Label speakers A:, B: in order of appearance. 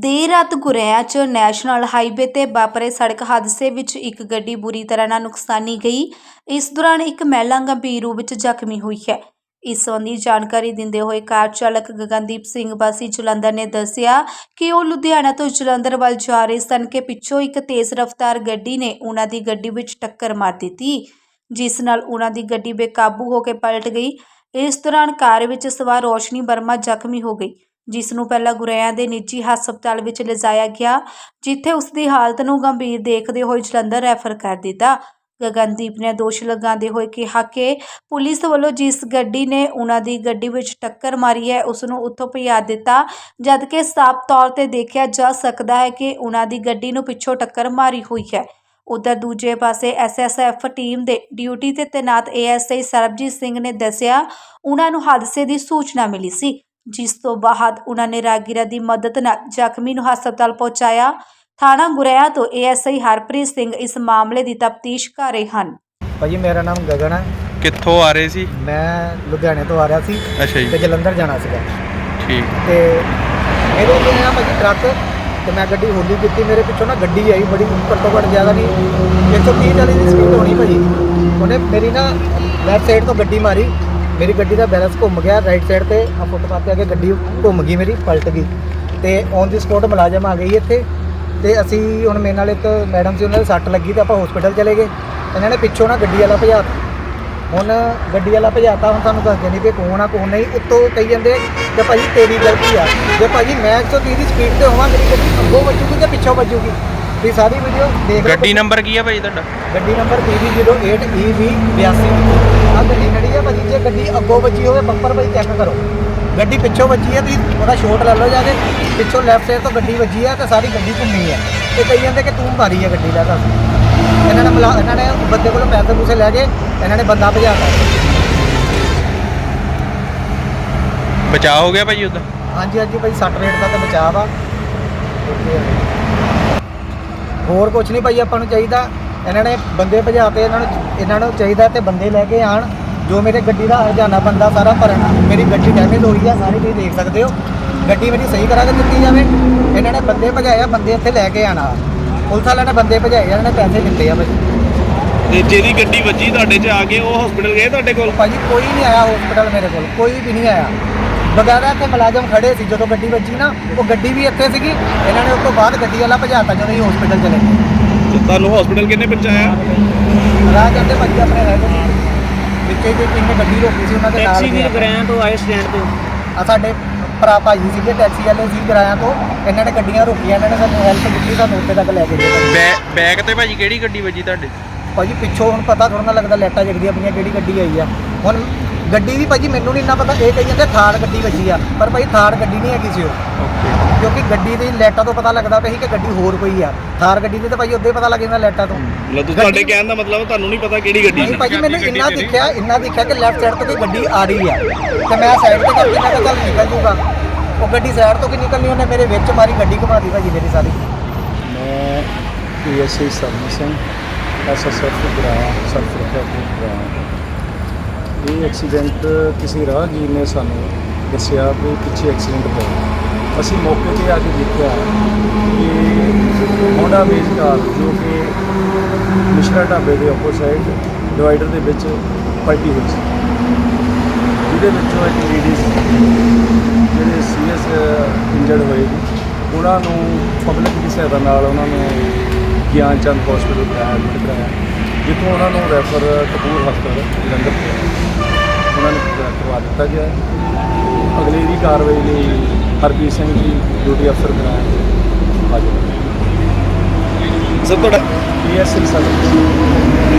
A: ਦੇਰ ਰਾਤ ਗੁਰੇਆ 'ਚ ਨੈਸ਼ਨਲ ਹਾਈਵੇ ਤੇ ਵਾਪਰੇ ਸੜਕ ਹਾਦਸੇ ਵਿੱਚ ਇੱਕ ਗੱਡੀ ਬੁਰੀ ਤਰ੍ਹਾਂ ਨਾਲ ਨੁਕਸਾਨੀ ਗਈ। ਇਸ ਦੌਰਾਨ ਇੱਕ ਮਹਿਲਾ ਗੰਭੀਰ ਰੂਪ ਵਿੱਚ ਜ਼ਖਮੀ ਹੋਈ ਹੈ। ਇਸ ਸੰਬੰਧੀ ਜਾਣਕਾਰੀ ਦਿੰਦੇ ਹੋਏ ਕਾਰ ਚਾਲਕ ਗਗਨਦੀਪ ਸਿੰਘ ਵਾਸੀ ਜਲੰਧਰ ਨੇ ਦੱਸਿਆ ਕਿ ਉਹ ਲੁਧਿਆਣਾ ਤੋਂ ਜਲੰਧਰ ਵੱਲ ਜਾ ਰਹੇ ਸਨ ਕਿ ਪਿੱਛੋਂ ਇੱਕ ਤੇਜ਼ ਰਫ਼ਤਾਰ ਗੱਡੀ ਨੇ ਉਹਨਾਂ ਦੀ ਗੱਡੀ ਵਿੱਚ ਟੱਕਰ ਮਾਰ ਦਿੱਤੀ, ਜਿਸ ਨਾਲ ਉਹਨਾਂ ਦੀ ਗੱਡੀ ਬੇਕਾਬੂ ਹੋ ਕੇ ਪਲਟ ਗਈ। ਇਸ ਦੌਰਾਨ ਕਾਰ ਵਿੱਚ ਸਵਾਰ ਰੋਸ਼ਨੀ ਵਰਮਾ ਜ਼ਖਮੀ ਹੋ ਗਈ। ਜਿਸ ਨੂੰ ਪਹਿਲਾਂ ਗੁਰੇਆਂ ਦੇ ਨਿੱਜੀ ਹਸਪਤਾਲ ਵਿੱਚ ਲਿਜਾਇਆ ਗਿਆ, ਜਿੱਥੇ ਉਸ ਦੀ ਹਾਲਤ ਨੂੰ ਗੰਭੀਰ ਦੇਖਦੇ ਹੋਏ ਜਲੰਧਰ ਰੈਫਰ ਕਰ ਦਿੱਤਾ। ਗਗਨਦੀਪ ਨੇ ਦੋਸ਼ ਲਗਾਉਂਦੇ ਹੋਏ ਕਿਹਾ ਕਿ ਪੁਲਿਸ ਵੱਲੋਂ ਜਿਸ ਗੱਡੀ ਨੇ ਉਹਨਾਂ ਦੀ ਗੱਡੀ ਵਿੱਚ ਟੱਕਰ ਮਾਰੀ ਹੈ ਉਸ ਨੂੰ ਉੱਥੋਂ ਭਜਾ ਦਿੱਤਾ, ਜਦਕਿ ਸਾਫ਼ ਤੌਰ ਤੇ ਦੇਖਿਆ ਜਾ ਸਕਦਾ ਹੈ ਕਿ ਉਹਨਾਂ ਦੀ ਗੱਡੀ ਨੂੰ ਪਿੱਛੋਂ ਟੱਕਰ ਮਾਰੀ ਹੋਈ ਹੈ। ਉਧਰ ਦੂਜੇ ਪਾਸੇ ਐਸਐਸਐਫ ਟੀਮ ਦੇ ਡਿਊਟੀ ਤੇ ਤੈਨਾਤ ਏਐਸਆਈ ਸਰਬਜੀਤ ਸਿੰਘ ਨੇ ਦੱਸਿਆ, ਉਹਨਾਂ ਨੂੰ ਹਾਦਸੇ ਦੀ ਸੂਚਨਾ ਮਿਲੀ ਸੀ। ਜਿਸ ਤੋਂ ਬਾਅਦ ਉਹਨਾਂ ਨੇ ਰਾਗੀਰਾ ਦੀ ਮਦਦ ਨਾਲ ਜ਼ਖਮੀ ਨੂੰ ਹਸਪਤਾਲ ਪਹੁੰਚਾਇਆ। ਥਾਣਾ ਗੁਰੇਆ ਤੋਂ ਏਐਸਆਈ ਹਰਪ੍ਰੀਤ ਸਿੰਘ ਇਸ ਮਾਮਲੇ ਦੀ ਤਫਤੀਸ਼ ਕਰ ਰਹੇ ਹਨ।
B: ਭਾਜੀ ਮੇਰਾ ਨਾਮ ਗਗਨ ਹੈ।
C: ਕਿੱਥੋਂ ਆ ਰਹੇ ਸੀ?
B: ਮੈਂ ਲੁਧਿਆਣੇ ਤੋਂ ਆ ਰਿਹਾ ਸੀ
C: ਅੱਛਾ
B: ਤੇ
C: ਜੀ
B: ਜਲੰਧਰ ਜਾਣਾ ਸੀਗਾ।
C: ਠੀਕ।
B: ਤੇ ਮੇਰੇ ਕੋਲ ਆਇਆ ਭਾਜੀ ਟਰੱਕ ਤੇ ਮੈਂ ਗੱਡੀ ਹੌਲੀ ਕੀਤੀ ਮੇਰੇ ਪਿੱਛੋਂ ਨਾ ਗੱਡੀ ਆਈ ਬੜੀ ਘੱਟੋ ਘੱਟ ਜ਼ਿਆਦਾ ਨਹੀਂ 130 ਵਾਲੀ ਦੀ ਸਪੀਡ ਹੋਣੀ ਭਾਜੀ। ਉਹਨੇ ਮੇਰੀ ਨਾ ਲੈਫਟ ਸਾਈਡ ਤੋਂ ਗੱਡੀ ਮਾਰੀ। ਮੇਰੀ ਗੱਡੀ ਦਾ ਬੈਲੈਂਸ ਘੁੰਮ ਗਿਆ ਰਾਈਟ ਸਾਈਡ ਤੇ ਆ ਫੁੱਟਪਾਥ ਤੇ ਆ ਕੇ ਗੱਡੀ ਘੁੰਮ ਗਈ, ਮੇਰੀ ਪਲਟ ਗਈ। ਤੇ ਔਨ ਦੀ ਸਪੋਟ ਮੁਲਾਜ਼ਮ ਆ ਗਈ ਇੱਥੇ। ਤੇ ਅਸੀਂ ਹੁਣ ਮੇਰੇ ਨਾਲ ਇੱਕ ਮੈਡਮ ਸੀ, ਉਹਨਾਂ ਦੇ ਸੱਟ ਲੱਗੀ ਤੇ ਆਪਾਂ ਹਸਪੀਟਲ ਚਲੇ ਗਏ। ਇਹਨਾਂ ਨੇ ਪਿੱਛੋਂ ਨਾ ਗੱਡੀ ਵਾਲਾ ਭਜਾ ਹੁਣ ਗੱਡੀ ਵਾਲਾ ਭਜਾਤਾ ਹੁਣ ਤੁਹਾਨੂੰ ਦੱਸਦੇ ਨਹੀਂ ਕਿ ਕੌਣ ਆ, ਕੌਣ ਨਹੀਂ। ਉੱਤੋਂ ਕਹੀ ਜਾਂਦੇ ਕਿ ਭਾਜੀ ਤੇਰੀ ਗਲਤੀ ਆ। ਜੇ ਭਾਜੀ ਮੈਂ 130 ਦੀ ਸਪੀਡ ਤੇ ਹੋਵਾਂ, ਮੇਰੀ ਗੱਡੀ ਅੱਗੋਂ ਵੱਜੂਗੀ ਤੇ ਪਿੱਛੋਂ ਵੱਜੂਗੀ? ਤੁਸੀਂ ਸਾਰੀ ਵੀਡੀਓ ਦੇਖ ਲਓ।
C: ਗੱਡੀ ਨੰਬਰ ਕੀ ਆ ਭਾਈ ਤੁਹਾਡਾ?
B: ਗੱਡੀ ਨੰਬਰ PB08EV82 ਆ ਗੱਡੀ ਖੜੀ ਆ ਭਾਜੀ ਜੇ ਗੱਡੀ ਅੱਗੋਂ ਵੱਜੀ ਹੋਵੇ ਬੰਪਰ ਭਾਈ ਚੈੱਕ ਕਰੋ। ਗੱਡੀ ਪਿੱਛੋਂ ਵੱਜੀ ਹੈ ਤੁਸੀਂ ਉਹਦਾ ਸ਼ੋਟ ਲੈ ਲਓ ਜਾ ਕੇ ਪਿੱਛੋਂ ਲੈਫਟ ਸਾਈਡ ਤੋਂ ਗੱਡੀ ਵੱਜੀ ਹੈ ਤੇ ਸਾਰੀ ਗੱਡੀ ਘੁੰਮੀ ਹੈ ਤੇ ਕਹੀ ਜਾਂਦੇ ਕਿ ਤੂੰ ਮਾਰੀ ਹੈ ਗੱਡੀ ਦਾ ਦੱਸ। ਇਹਨਾਂ ਨੇ ਮਿਲਾ ਇਹਨਾਂ ਨੇ ਬੰਦੇ ਕੋਲੋਂ ਪੈਸੇ ਪੂਸੇ ਲੈ ਕੇ ਇਹਨਾਂ ਨੇ ਬੰਦਾ ਭਜਾਤਾ
C: ਬਚਾਅ ਹੋ ਗਿਆ ਭਾਈ ਉਹਦਾ?
B: ਹਾਂਜੀ ਹਾਂਜੀ ਭਾਈ 60 ਰੇਟ ਦਾ ਤਾਂ ਬਚਾਅ ਵਾ। ਓਕੇ। ਹੋਰ ਕੁਝ ਨਹੀਂ ਭਾਈ ਆਪਾਂ ਨੂੰ ਚਾਹੀਦਾ ਇਹਨਾਂ ਨੇ ਬੰਦੇ ਭਜਾਤੇ ਇਹਨਾਂ ਨੂੰ ਇਹਨਾਂ ਨੂੰ ਚਾਹੀਦਾ ਤੇ ਬੰਦੇ ਲੈ ਕੇ ਆਣ। ਜੋ ਮੇਰੇ ਗੱਡੀ ਦਾ ਹਰਜਾਨਾ ਬੰਦਾ ਸਾਰਾ ਭਰਨ ਮੇਰੀ ਗੱਡੀ ਡੈਮੇਜ ਹੋਈ ਆ ਸਾਰੇ ਤੁਸੀਂ ਦੇਖ ਸਕਦੇ ਹੋ। ਗੱਡੀ ਮੇਰੀ ਸਹੀ ਕਰਾ ਕੇ ਦਿੱਤੀ ਜਾਵੇ। ਇਹਨਾਂ ਨੇ ਬੰਦੇ ਭਜਾਏ ਆ ਬੰਦੇ ਇੱਥੇ ਲੈ ਕੇ ਆਣਾ। ਪੁਲਿਸ ਵਾਲਿਆਂ ਨੇ ਬੰਦੇ ਭਜਾਏ ਇਹਨਾਂ ਨੇ ਪੈਸੇ ਦਿੱਤੇ ਆ ਭਾਈ।
D: ਤੇ ਜਿਹਦੀ ਗੱਡੀ ਵੱਜੀ ਤੁਹਾਡੇ 'ਚ ਆ ਕੇ ਉਹ ਹਸਪੀਟਲ ਗਏ ਤੁਹਾਡੇ ਕੋਲ?
B: ਭਾਜੀ ਕੋਈ ਨਹੀਂ ਆਇਆ ਹਸਪੀਟਲ ਮੇਰੇ ਕੋਲ ਕੋਈ ਵੀ ਨਹੀਂ ਆਇਆ। ਬਗੈਰਾ ਇੱਥੇ ਮੁਲਾਜ਼ਮ ਖੜੇ ਸੀ ਜਦੋਂ ਗੱਡੀ ਵੱਜੀ ਨਾ ਉਹ ਗੱਡੀ ਵੀ ਇੱਥੇ ਸੀਗੀ ਇਹਨਾਂ ਨੇ ਉਸ ਤੋਂ ਬਾਅਦ ਗੱਡੀ ਵਾਲਾ ਭਜਾਤਾ ਜਦੋਂ ਅਸੀਂ ਹਸਪੀਟਲ ਚਲੇ ਗਏ।
D: ਤੇ ਤੁਹਾਨੂੰ ਹਸਪੀਟਲ ਕਿੰਨੇ ਪਹੁੰਚਾਇਆ
B: ਰਾਹ ਜਾਂਦੇ ਭਾਜੀ ਆਪਣੇ ਰਹਿ ਗਏ। ਵਿੱਚੇ ਜੇ ਕਿੰਨੇ ਗੱਡੀ ਰੋਕੀ ਸੀ ਉਹਨਾਂ ਦੇ ਨਾਲ
E: ਟੈਕਸੀ ਵੀ
B: ਗਿਆ।
E: ਗ੍ਰੈਂਡ ਤੋਂ ਆਏ ਸਟੈਂਡ ਤੋਂ।
B: ਆ ਸਾਡੇ ਭਰਾ ਭਾਜੀ ਸੀਗੇ ਟੈਕਸੀ ਵਾਲੇ ਸੀ ਕਿਰਾਇਆ ਤੋਂ। ਇਹਨਾਂ ਨੇ ਗੱਡੀਆਂ ਰੋਕੀਆਂ ਇਹਨਾਂ ਨੇ ਸਾਨੂੰ ਹੈਲਪ ਦਿੱਤੀ ਸਾਨੂੰ ਉੱਥੇ ਤੱਕ ਲੈ ਕੇ ਗਏ।
C: ਬੈ- ਬੈਗ ਤੇ ਭਾਜੀ ਕਿਹੜੀ ਗੱਡੀ ਵੱਜੀ ਤੁਹਾਡੇ?
B: ਭਾਜੀ ਪਿੱਛੋਂ ਹੁਣ ਪਤਾ ਥੋੜਾ ਨਾ ਲੱਗਦਾ ਲੈਟਾਂ ਜਗਦੀਆਂ ਪਈਆਂ ਕਿਹੜੀ ਗੱਡੀ ਆਈ ਆ। ਹੁਣ ਗੱਡੀ ਦੀ ਭਾਜੀ ਮੈਨੂੰ ਨਹੀਂ ਇੰਨਾ ਪਤਾ ਇਹ ਕਹੀ ਜਾਂਦੇ ਥਾਰ ਗੱਡੀ ਵੱਜੀ ਆ ਪਰ ਭਾਈ ਥਾਰ ਗੱਡੀ ਨਹੀਂ ਹੈਗੀ ਸੀ ਉਹ।
C: ਓਕੇ
B: ਕਿਉਂਕਿ ਗੱਡੀ ਦੀ ਲੈਟਾਂ ਤੋਂ ਪਤਾ ਲੱਗਦਾ ਪਿਆ ਸੀ ਕਿ ਗੱਡੀ ਹੋਰ ਕੋਈ ਆ। ਥਾਰ ਗੱਡੀ ਦੀ ਤਾਂ ਭਾਜੀ ਉੱਦੇ ਪਤਾ ਲੱਗ ਜਾਂਦਾ ਲੈਟਾਂ ਤੋਂ।
D: ਮਤਲਬ ਤੁਸੀਂ ਤੁਹਾਡੇ ਕਹਿਣ ਦਾ ਮਤਲਬ ਤੁਹਾਨੂੰ ਨਹੀਂ ਪਤਾ ਕਿਹੜੀ ਗੱਡੀ
B: ਨਹੀਂ
D: ਸੀ।
B: ਭਾਜੀ ਮੈਨੂੰ ਇੰਨਾ ਦਿਖਿਆ ਇੰਨਾ ਦਿਖਿਆ ਕਿ ਲੈਫਟ ਸਾਈਡ ਤੋਂ ਕੋਈ ਗੱਡੀ ਆ ਰਹੀ ਆ। ਤੇ ਮੈਂ ਸਾਈਡ ਤੇ ਕਰਕੇ ਮੈਂ ਕਿਹਾ ਚੱਲ ਨਿਕਲ ਜੂਗਾ। ਉਹ ਗੱਡੀ ਸਾਈਡ ਤੋਂ ਕਿ ਨਿਕਲਣੀ ਉਹਨੇ ਮੇਰੇ ਵਿੱਚ ਮਾਰੀ ਗੱਡੀ ਘੁਮਾਦੀ ਭਾਜੀ ਮੇਰੀ ਸਾਰੀ।
F: ਮੈਂ ਪੀਐਸਸੀ ਸਰਵਿਸ ਸਿੰਘ ਐਸਐਸਐਫ ਗ੍ਰਾਮ ਸਰਫਰਖਿਆ ਗ੍ਰਾਮ ਇਹ ਐਕਸੀਡੈਂਟ ਕਿਸੇ ਰਾਹਗੀਰ ਨੇ ਸਾਨੂੰ ਦੱਸਿਆ ਵੀ ਪਿੱਛੇ ਐਕਸੀਡੈਂਟ ਹੋਇਆ। ਅਸੀਂ ਮੌਕੇ ਤੇ ਆ ਕੇ ਦੇਖਿਆ ਕਿ ਹੋਂਡਾ ਬੇਸ ਕਾਰ ਜੋ ਕਿ ਮਿਸ਼ਰਾ ਢਾਬੇ ਦੇ ਆਪੋਸਾਈਡ ਡਿਵਾਈਡਰ ਦੇ ਵਿੱਚ ਪਲਟੀ ਹੋਈ ਸੀ। ਜਿਹਦੇ ਵਿੱਚੋਂ ਇੱਕ ਲੇਡੀਜ਼ ਜਿਹੜੇ ਸੀਰੀਅਸ ਇੰਜਰਡ ਹੋਏ ਉਹਨਾਂ ਨੂੰ ਪਬਲਿਕ ਦੀ ਸਹਾਇਤਾ ਨਾਲ ਉਹਨਾਂ ਨੂੰ ਗਿਆਨ ਚੰਦ ਹਸਪੀਟਲ ਕਰਾਇਆ ਐਡਮਿਟ ਕਰਾਇਆ, ਜਿੱਥੋਂ ਉਹਨਾਂ ਨੂੰ ਰੈਫਰ ਕਪੂਰ ਹਸਪਤਾਲ ਜਲੰਧਰ ਉਹਨਾਂ ਨੂੰ ਕਰਵਾ ਦਿੱਤਾ ਗਿਆ ਹੈ। ਅਗਲੀ ਦੀ ਕਾਰਵਾਈ ਲਈ ਹਰਪ੍ਰੀਤ ਸਿੰਘ ਜੀ ਡਿਊਟੀ ਅਫਸਰ ਕਰਾਇਆ ਹਾਜ਼ਰ
D: ਸਰ ਤੁਹਾਡਾ
F: ਪੀਐਸਸੀ ਸਰਵਿਸ